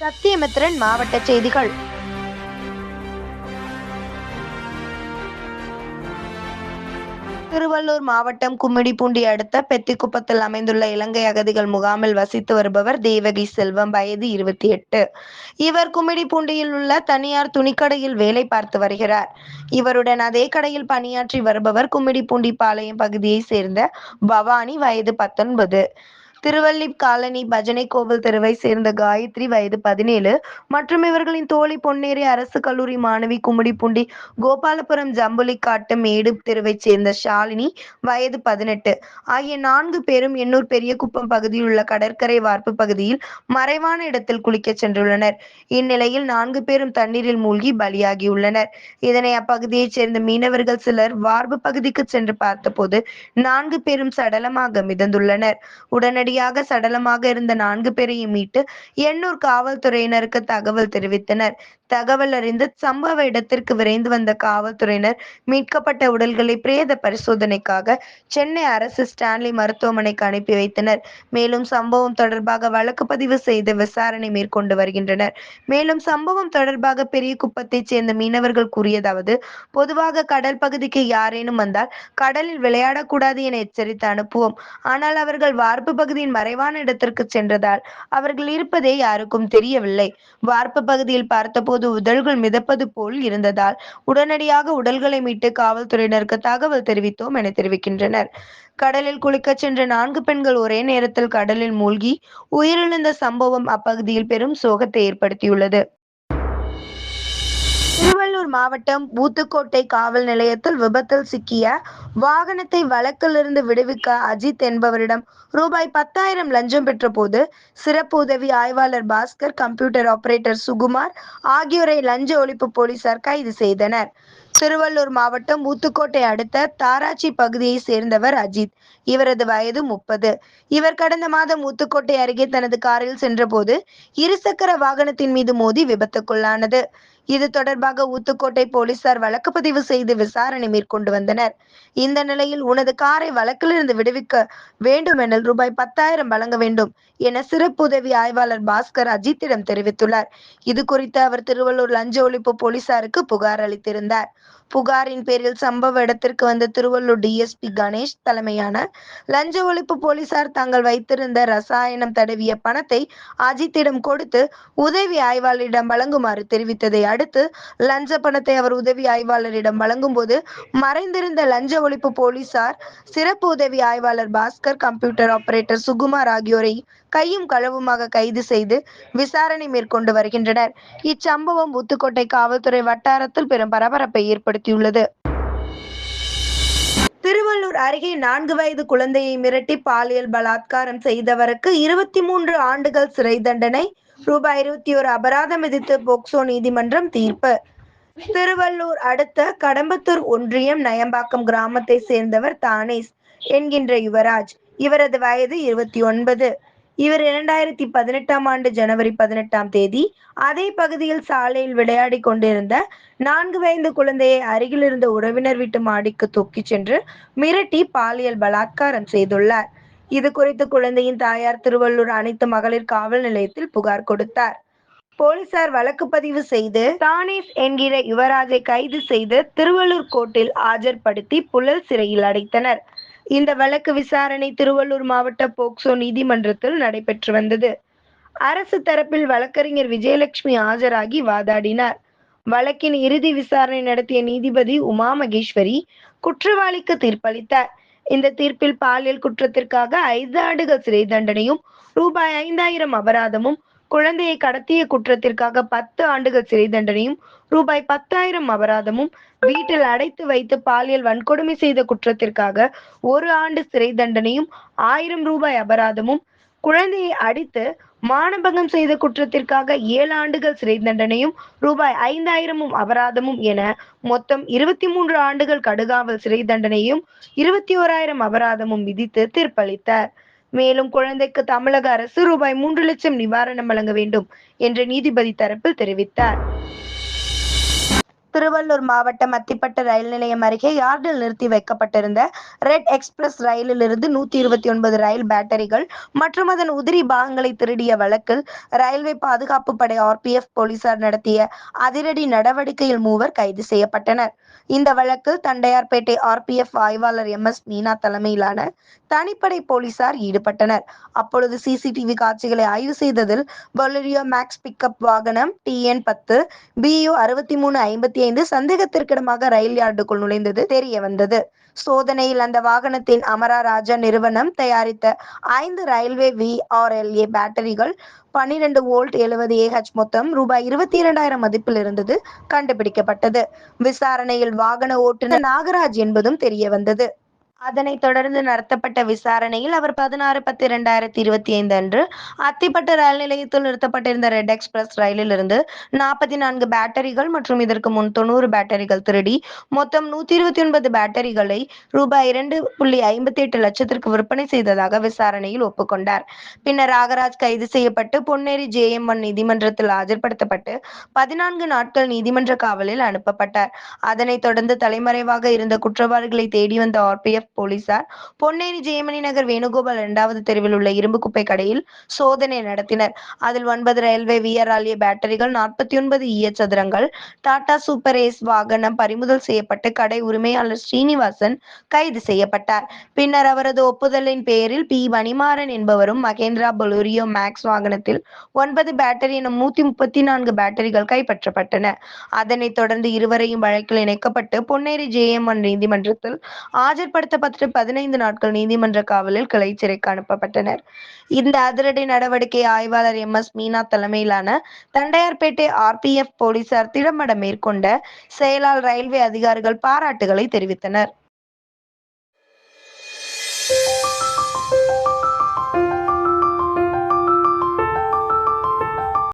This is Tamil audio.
சத்தியமித்திரன் மாவட்ட செய்திகள். திருவள்ளூர் மாவட்டம் கும்மிடிப்பூண்டி அடுத்த பெத்திக்குப்பத்தில் அமைந்துள்ள இலங்கை அகதிகள் முகாமில் வசித்து வருபவர் தேவகி செல்வம் வயது இருபத்தி எட்டு. இவர் கும்மிடிப்பூண்டியில் உள்ள தனியார் துணிக்கடையில் வேலை பார்த்து வருகிறார். இவருடன் அதே கடையில் பணியாற்றி வருபவர் கும்மிடிப்பூண்டி பாளையம் பகுதியை சேர்ந்த பவானி வயது பத்தொன்பது. திருவள்ளி காலனி பஜனை கோவில் தெருவை சேர்ந்த காயத்ரி வயது பதினேழு. மற்றும் இவர்களின் தோழி பொன்னேரி அரசு கல்லூரி மாணவி கும்மிடிப்பூண்டி கோபாலபுரம் ஜம்புலிக்காட்டு மேடு தெருவைச் சேர்ந்த ஷாலினி வயது பதினெட்டு. ஆகிய நான்கு பேரும் எண்ணூர் பெரியகுப்பம் பகுதியில் உள்ள கடற்கரை வார்ப்பு பகுதியில் மறைவான இடத்தில் குளிக்க சென்றுள்ளனர். இந்நிலையில் நான்கு பேரும் தண்ணீரில் மூழ்கி பலியாகியுள்ளனர். இதனை அப்பகுதியைச் சேர்ந்த மீனவர்கள் சிலர் வார்ப்பு பகுதிக்கு சென்று பார்த்தபோது நான்கு பேரும் சடலமாக மிதந்துள்ளனர். உடனடி உடனடியாக சடலமாக இருந்த நான்கு பேரையும் மீட்டு எண்ணூர் காவல்துறையினருக்கு தகவல் தெரிவித்தனர். தகவல் அறிந்து சம்பவ இடத்திற்கு விரைந்து வந்த காவல்துறையினர் மீட்கப்பட்ட உடல்களை பிரேத பரிசோதனைக்காக சென்னை அரசு ஸ்டான்லி மருத்துவமனைக்கு அனுப்பி வைத்தனர். மேலும் சம்பவம் தொடர்பாக வழக்கு பதிவு செய்து விசாரணை மேற்கொண்டு வருகின்றனர். மேலும் சம்பவம் தொடர்பாக பெரிய குப்பத்தைச் சேர்ந்த மீனவர்கள் கூறியதாவது பொதுவாக கடல் பகுதிக்கு யாரேனும் வந்தால் கடலில் விளையாடக்கூடாது என எச்சரித்து அனுப்புவோம். ஆனால் அவர்கள் வார்ப்பு பகுதியின் மறைவான இடத்திற்கு சென்றதால் அவர்கள் இருப்பதே யாருக்கும் தெரியவில்லை. வார்ப்பு பகுதியில் பார்த்தபோது உடல்கள் மிதப்பது போல் இருந்ததால் உடனடியாக உடல்களை மீட்டு காவல்துறையினருக்கு தகவல் தெரிவித்தோம் என தெரிவிக்கின்றனர். கடலில் குளிக்கச் சென்ற நான்கு பெண்கள் ஒரே நேரத்தில் கடலில் மூழ்கி உயிரிழந்த சம்பவம் அப்பகுதியில் பெரும் சோகத்தை ஏற்படுத்தியுள்ளது. திருவள்ளூர் மாவட்டம் ஊத்துக்கோட்டை காவல் நிலையத்தில் விபத்தில் சிக்கிய வாகனத்தை வழக்கிலிருந்து விடுவிக்க அஜித் என்பவரிடம் ரூபாய் பத்தாயிரம் லஞ்சம் பெற்ற போது சிறப்பு உதவி ஆய்வாளர் பாஸ்கர் கம்ப்யூட்டர் ஆபரேட்டர் சுகுமார் ஆகியோரை லஞ்ச ஒழிப்பு போலீசார் கைது செய்தனர். திருவள்ளூர் மாவட்டம் ஊத்துக்கோட்டை அடுத்த தாராச்சி பகுதியை சேர்ந்தவர் அஜித். இவரது வயது முப்பது. இவர் கடந்த மாதம் ஊத்துக்கோட்டை அருகே தனது காரில் சென்றபோது இருசக்கர வாகனத்தின் மீது மோதி விபத்துக்குள்ளானது. இது தொடர்பாக ஊத்துக்கோட்டை போலீசார் வழக்கு பதிவு செய்து விசாரணை மேற்கொண்டு வந்தனர். இந்த நிலையில் உனது காரை வழக்கிலிருந்து விடுவிக்க வேண்டுமெனில் ரூபாய் பத்தாயிரம் வழங்க வேண்டும் என சிறப்பு உதவி ஆய்வாளர் பாஸ்கர் அஜித்திடம் தெரிவித்துள்ளார். இது குறித்து அவர் திருவள்ளூர் லஞ்ச ஒழிப்பு போலீசாருக்கு புகார் அளித்திருந்தார். புகாரின் பேரில் சம்பவ இடத்திற்கு வந்த திருவள்ளூர் டிஎஸ்பி கணேஷ் தலைமையான லஞ்ச ஒழிப்பு போலீசார் தாங்கள் வைத்திருந்த ரசாயனம் தடவிய பணத்தை அஜித்திடம் கொடுத்து உதவி ஆய்வாளரிடம் வழங்குமாறு தெரிவித்ததை அடுத்து லஞ்ச பணத்தை அவர் உதவி ஆய்வாளரிடம் வழங்கும் போது மறைந்திருந்த லஞ்ச ஒழிப்பு போலீசார் சிறப்பு உதவி ஆய்வாளர் பாஸ்கர் கம்ப்யூட்டர் ஆபரேட்டர் சுகுமார் ஆகியோரை கையும் களவுமாக கைது செய்து விசாரணை மேற்கொண்டு வருகின்றனர். இச்சம்பவம் புத்துக்கோட்டை காவல்துறை வட்டாரத்தில் பெரும் பரபரப்பை ஏற்படுத்தியுள்ளது. திருவள்ளூர் அருகே நான்கு வயது குழந்தையை மிரட்டி பாலியல் பலாத்காரம் செய்தவருக்கு இருபத்தி மூன்று ஆண்டுகள் சிறை தண்டனை ரூபாய் இருபத்தி ஒரு அபராதம் விதித்து போக்சோ நீதிமன்றம் தீர்ப்பு. திருவள்ளூர் அடுத்த கடம்பத்தூர் ஒன்றியம் நயம்பாக்கம் கிராமத்தை சேர்ந்தவர் தானேஸ் என்கின்ற யுவராஜ். இவரது வயது இருபத்தி ஒன்பது. இவர் இரண்டாயிரத்தி பதினெட்டாம் ஆண்டு ஜனவரி பதினெட்டாம் தேதி அதே பகுதியில் சாலையில் விளையாடி கொண்டிருந்த நான்கு வயது குழந்தையை அருகில் இருந்த உறவினர் வீட்டு மாடிக்கு தூக்கிச் சென்று மிரட்டி பாலியல் பலாத்காரம் செய்துள்ளார். இது குறித்து குழந்தையின் தாயார் திருவள்ளூர் அனைத்து மகளிர் காவல் நிலையத்தில் புகார் கொடுத்தார். போலீசார் வழக்கு பதிவு செய்து தானேஸ் என்கிற யுவராஜை கைது செய்து திருவள்ளூர் கோர்ட்டில் ஆஜர்படுத்தி புழல் சிறையில் அடைத்தனர். இந்த வழக்கு விசாரணை திருவள்ளூர் மாவட்ட போக்சோ நீதிமன்றத்தில் நடைபெற்று வந்தது. அரசு தரப்பில் வழக்கறிஞர் விஜயலட்சுமி ஆஜராகி வாதாடினார். வழக்கின் இறுதி விசாரணை நடத்திய நீதிபதி உமா மகேஸ்வரி குற்றவாளிக்கு தீர்ப்பளித்தார். இந்த தீர்ப்பில் பாலியல் குற்றத்திற்காக ஐந்து ஆண்டுகள் சிறை தண்டனையும் ரூபாய் ஐந்தாயிரம் அபராதமும் குழந்தையை கடத்திய குற்றத்திற்காக பத்து ஆண்டுகள் சிறை தண்டனையும் ரூபாய் பத்தாயிரம் அபராதமும் வீட்டில் அடைத்து வைத்து பாலியல் வன்கொடுமை செய்த குற்றத்திற்காக ஒரு ஆண்டு சிறை தண்டனையும் ஆயிரம் ரூபாய் அபராதமும் குழந்தையை அடித்து மானபங்கம் செய்த குற்றத்திற்காக ஏழு ஆண்டுகள் சிறை தண்டனையும் ரூபாய் ஐந்தாயிரமும் அபராதமும் என மொத்தம் இருபத்தி மூன்று ஆண்டுகள் கடுகாவல் சிறை தண்டனையும் இருபத்தி ஓராயிரம் அபராதமும் விதித்து தீர்ப்பளித்தார். மேலும் குழந்தைக்கு தமிழக அரசு ரூபாய் மூன்று லட்சம் நிவாரணம் வழங்க வேண்டும் என்று நீதிபதி தரப்பில் தெரிவித்தார். திருவள்ளூர் மாவட்டம் அத்திப்பட்டு ரயில் நிலையம் அருகே யார்டில் நிறுத்தி வைக்கப்பட்டிருந்த ரெட் எக்ஸ்பிரஸ் ரயிலிலிருந்து நூத்தி இருபத்தி ஒன்பது ரயில் பேட்டரிகள் மற்றும் அதன் உதிரி பாகங்களை திருடிய வழக்கில் ரயில்வே பாதுகாப்பு படை ஆர்பிஎஃப் போலீசார் நடத்திய அதிரடி நடவடிக்கையில் மூவர் கைது செய்யப்பட்டனர். இந்த வழக்கில் தண்டையார்பேட்டை ஆர்பிஎஃப் ஆய்வாளர் எம் எஸ் மீனா தலைமையிலான தனிப்படை போலீசார் ஈடுபட்டனர். அப்பொழுது சிசிடிவி காட்சிகளை ஆய்வு செய்ததில் பொலரியோ மேக்ஸ் பிக்கப் வாகனம் டிஎன் பத்து பியு அறுபத்தி மூணு ஐம்பத்தி நுழைந்து சந்தேகத்திற்கிடமாக ரயில் யார்டுக்குள் நுழைந்தது தெரிய வந்தது. சோதனையில் அந்த வாகனத்தின் அமரா ராஜா நிறுவனம் தயாரித்த ஐந்து ரயில்வே வி ஆர்எல்ஏ பேட்டரிகள் பன்னிரண்டு வோல்ட் எழுபது ஏஹெச் மொத்தம் ரூபாய் இருபத்தி இரண்டாயிரம் மதிப்பில் இருந்தது கண்டுபிடிக்கப்பட்டது. விசாரணையில் வாகன ஓட்டுநர் நாகராஜ் என்பதும் தெரிய வந்தது. அதனைத் தொடர்ந்து நடத்தப்பட்ட விசாரணையில் அவர் பதினாறு பத்து இரண்டாயிரத்தி இருபத்தி ஐந்து அன்று அத்திப்பட்டு ரயில் நிலையத்தில் நிறுத்தப்பட்டிருந்த ரெட் எக்ஸ்பிரஸ் ரயிலில் இருந்து நாற்பத்தி நான்கு பேட்டரிகள் மற்றும் இதற்கு முன் தொண்ணூறு பேட்டரிகள் திருடி மொத்தம் நூத்தி இருபத்தி ஒன்பது பேட்டரிகளை ரூபாய் இரண்டு புள்ளி ஐம்பத்தி எட்டு லட்சத்திற்கு விற்பனை செய்ததாக விசாரணையில் ஒப்புக்கொண்டார். பின்னர் ராகராஜ் கைது செய்யப்பட்டு பொன்னேரி ஜேஎம் ஒன் நீதிமன்றத்தில் ஆஜர்படுத்தப்பட்டு பதினான்கு நாட்கள் நீதிமன்ற காவலில் அனுப்பப்பட்டார். அதனைத் தொடர்ந்து தலைமறைவாக இருந்த குற்றவாளிகளை தேடி வந்த ஆர்பிஎஃப் போலீசார் பொன்னேரி ஜெயமணி நகர் வேணுகோபால் இரண்டாவது தெருவில் உள்ள இரும்பு குப்பை கடையில் சோதனை நடத்தினர். அதில் ஒன்பது ரயில்வே வியர் ஆலிய பேட்டரிகள் நாற்பத்தி ஒன்பது ஈய சதுரங்கள் டாடா சூப்பர் ஏஸ் வாகனம் பறிமுதல் செய்யப்பட்டு கடை உரிமையாளர் ஸ்ரீனிவாசன் கைது செய்யப்பட்டார். பின்னர் அவரது ஒப்புதலின் பேரில் பி. மணிமாறன் என்பவரும் மகேந்திரா பொலோரியோ மேக்ஸ் வாகனத்தில் ஒன்பது பேட்டரி எனும் நூத்தி முப்பத்தி நான்கு பேட்டரிகள் கைப்பற்றப்பட்டன. அதனைத் தொடர்ந்து இருவரையும் வழக்கில் இணைக்கப்பட்டு பொன்னேரி ஜேஎம்என் நீதிமன்றத்தில் ஆஜர்படுத்த ஆஜர்படுத்தப்பட்டு பதினைந்து நாட்கள் நீதிமன்ற காவலில் கிளை சிறைக்கு அனுப்பப்பட்டனர். இந்த அதிரடி நடவடிக்கை ஆய்வாளர் எம். எஸ். மீனா தலைமையிலான தண்டையார்பேட்டை ஆர்பிஎஃப் போலீசார் திடம்பட மேற்கொண்ட செயலால் ரயில்வே அதிகாரிகள் பாராட்டுகளை தெரிவித்தனர்.